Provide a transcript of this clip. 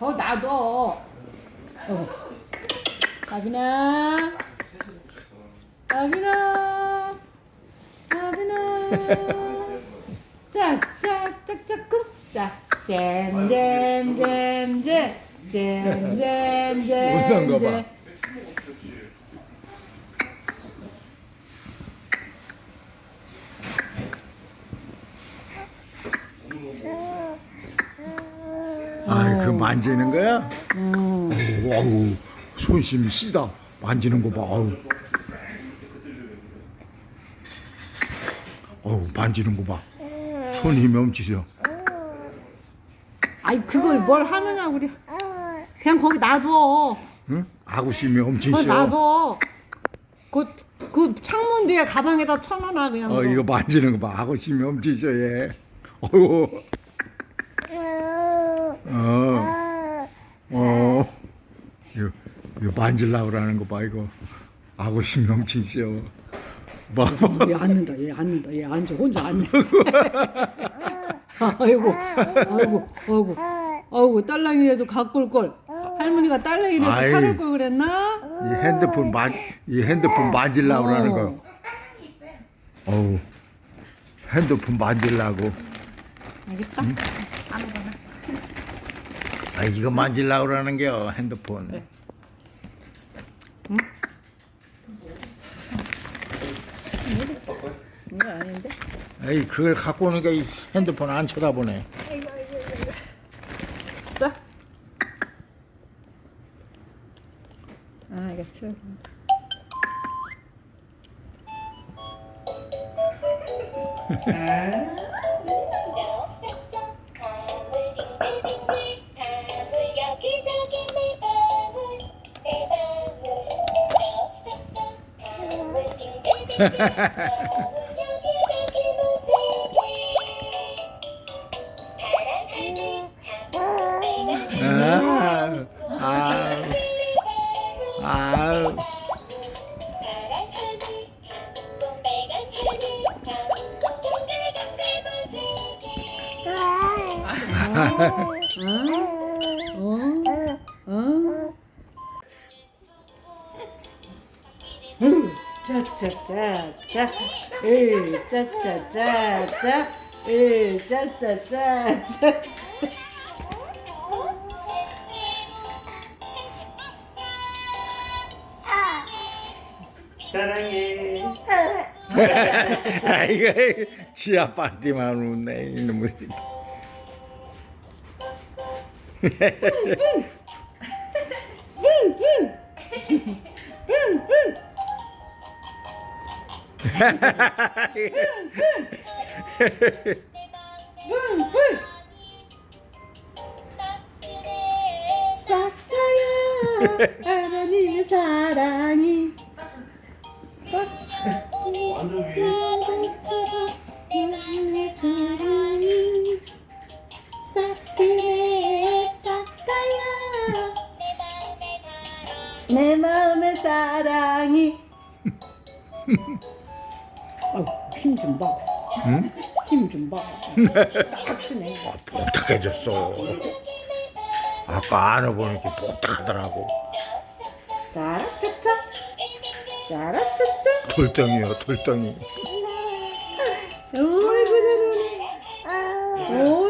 거 놔둬. 어. 가빈아. 가빈아. 가빈아. 자, 자, 짝짝꿍. 자, 잼, 잼, 잼, 잼. 잼, 잼, 잼. 봐. 잼. 아이 그 만지는 거야? 음. 어우 손심이 시다 만지는 거 봐. 어우. 어우 만지는 거 봐. 손 힘이 엄치죠. 아이, 그걸 뭘 하느냐, 우리. 그냥 거기 놔둬. 응? 아구심이 그거 엄치죠. 놔둬. 그, 그 창문 뒤에 가방에다 쳐놔, 그냥. 어 그거. 이거 만지는 거 봐. 아구심이 엄치죠 얘. 어우. 어. 어. 이거, 만질라고 그러는 거 봐 이거. 아구심이 엄치죠. 봐봐. 얘 앉는다, 얘 앉는다, 얘 앉아, 혼자 앉네. 아이고, 아이고, 아이고, 아이고, 딸랑이라도 갖고 올 걸. 할머니가 딸랑이라도 아이. 사올 걸 그랬나? 이 핸드폰 만, 이 핸드폰 만질라고 그러는 거. 어우. 핸드폰 만질라고. 알겠다. 아 이거 만질라고 그러는 게요 핸드폰. 이거 아닌데? 에이 그걸 갖고 오니까 이 핸드폰 안 쳐다보네. 자. 아, 이거 치워. 여 파란 하늘 아, 아, 아, 짜짜짜짜, 으, 짜짜짜짜, 으, 짜짜짜짜. 사랑해. 아 이거 지 아빠한테만 웃네 이놈의 뿡, 뿡, 뿡. 뿡, 뿡. 싹다야 하나님의 사랑이 완전 위에. 하나님의 사랑이 싹들의 싹다야 내 마음의 사랑이 힘좀 봐. 응? 힘 좀 봐. 딱 쓰네. 아, 뽀딱해졌어. 아까 안아보니까 뽀딱하더라고. 짜라짜짜. 짜라짜짜. 돌덩이요 돌덩이. 어이구 잘하네. 어이구